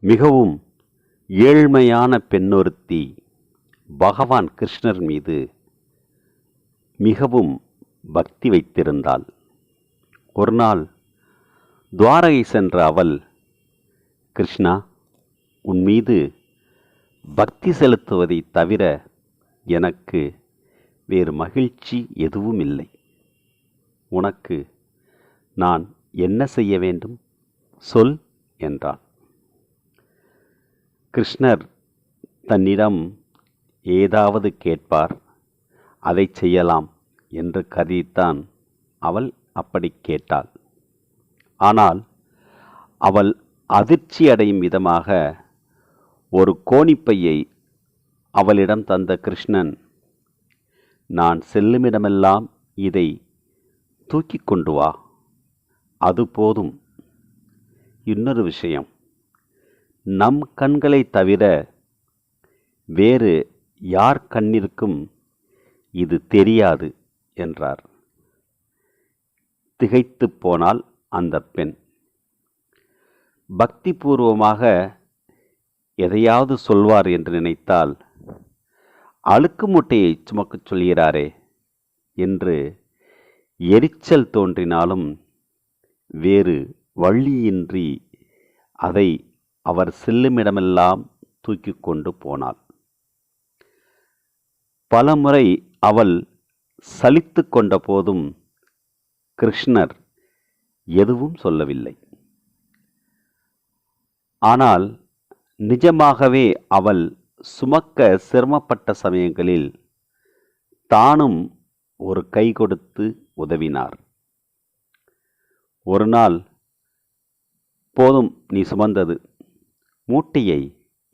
மிகவும் ஏழ்மையான பெண்ணொருத்தி பகவான் கிருஷ்ணர் மீது மிகவும் பக்தி வைத்திருந்தாள். ஒரு நாள் துவாரகை சென்ற அவள் கிருஷ்ணா உன் மீது பக்தி செலுத்துவதைத் தவிர எனக்கு வேறு மகிழ்ச்சி எதுவும் இல்லை. உனக்கு நான் என்ன செய்ய வேண்டும்? சொல் என்றான். கிருஷ்ணர் தன்னிடம் ஏதாவது கேட்பார் அதை செய்யலாம் என்று கருதித்தான் அவள் அப்படி கேட்டாள். ஆனால் அவள் அதிர்ச்சி அடையும் விதமாக ஒரு கோணிப்பையை அவளிடம் தந்த கிருஷ்ணன் நான் செல்லுமிடமெல்லாம் இதை தூக்கிக் கொண்டு வா அது போதும். இன்னொரு விஷயம். நம் கண்களை தவிர வேறு யார் கண்ணிற்கும் இது தெரியாது என்றார். திகைத்துப் போனால் அந்த பெண். பக்திபூர்வமாக எதையாவது சொல்வார் என்று நினைத்தால் அழுக்கு மூட்டையை சுமக்கச் சொல்கிறாரே என்று எரிச்சல் தோன்றினாலும் வேறு வழியின்றி அதை அவர் செல்லுமிடமெல்லாம் தூக்கி கொண்டு போனாள். பலமுறை அவள் சலித்து கொண்ட போதும் கிருஷ்ணர் எதுவும் சொல்லவில்லை. ஆனால் நிஜமாகவே அவள் சுமக்க சிரமப்பட்ட சமயங்களில் தானும் ஒரு கை கொடுத்து உதவினார். ஒரு நாள் போதும் நீ சுமந்தது. மூட்டையை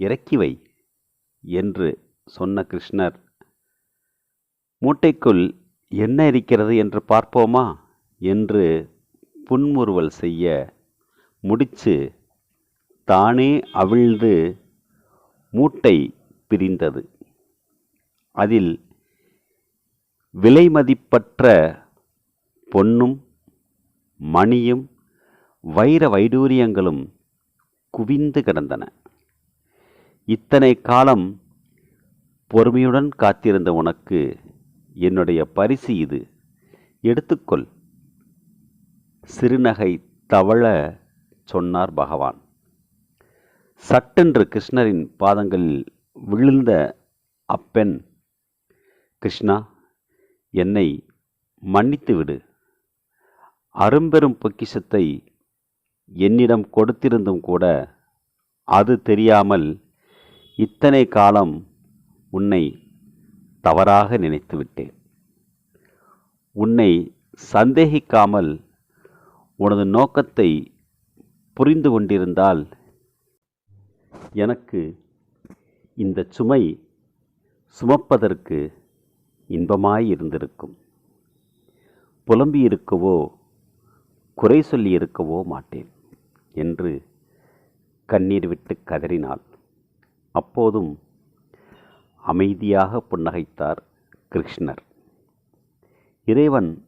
இறக்கி வை என்று சொன்ன கிருஷ்ணர். மூட்டைக்குள் என்ன இருக்கிறது என்று பார்ப்போமா என்று புன்முறுவல் செய்ய முடிச்சு தானே அவிழ்ந்து மூட்டை பிரிந்தது. அதில் விலைமதிப்பற்ற பொன்னும் மணியும் வைர வைடூரியங்களும் குவிந்து கிடந்தன. இத்தனை காலம் பொறுமையுடன் காத்திருந்த உனக்கு என்னுடைய பரிசு இது. எடுத்துக்கொள். சிறுநகை தவழ சொன்னார் பகவான். சட்டென்று கிருஷ்ணரின் பாதங்களில் விழுந்த அப்பெண் கிருஷ்ணா என்னை மன்னித்து விடு அரும்பெரும் பொக்கிஷத்தை என்னிடம் கொடுத்திருந்தும் கூட அது தெரியாமல் இத்தனை காலம் உன்னை தவறாக நினைத்து விட்டேன். உன்னை சந்தேகிக்காமல் உனது நோக்கத்தை புரிந்து கொண்டிருந்தால் எனக்கு இந்த சுமை சுமப்பதற்கு இன்பமாய் இருந்திருக்கும். குறை சொல்லியிருக்கவோ மாட்டேன். என்று கண்ணீர் விட்டு கதறினாள். அப்போதும் அமைதியாக புன்னகைத்தார் கிருஷ்ணர். இறைவன்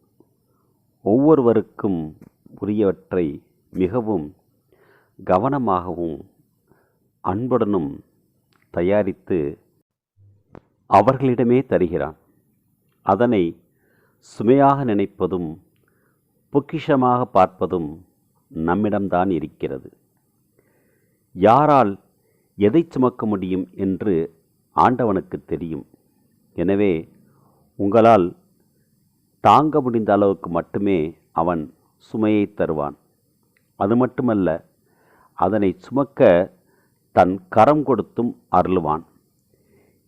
ஒவ்வொருவருக்கும் உரியவற்றை மிகவும் கவனமாகவும் அன்புடனும் தயாரித்து அவர்களிடமே தருகிறான். அதனை சுமையாக நினைப்பதும் பொக்கிஷமாக பார்ப்பதும் நம்மிடம்தான் இருக்கிறது. யாரால் எதை சுமக்க முடியும் என்று ஆண்டவனுக்கு தெரியும். எனவே உங்களால் தாங்க முடிந்த அளவுக்கு மட்டுமே அவன் சுமையை தருவான். அது மட்டுமல்ல அதனை சுமக்க தன் கரம் கொடுத்தும் அருளுவான்.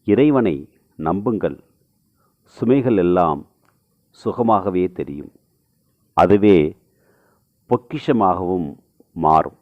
இறைவனை நம்புங்கள். சுமைகள் எல்லாம் சுகமாகவே தெரியும். அதுவே பொக்கிஷமாகவும் மாறும்.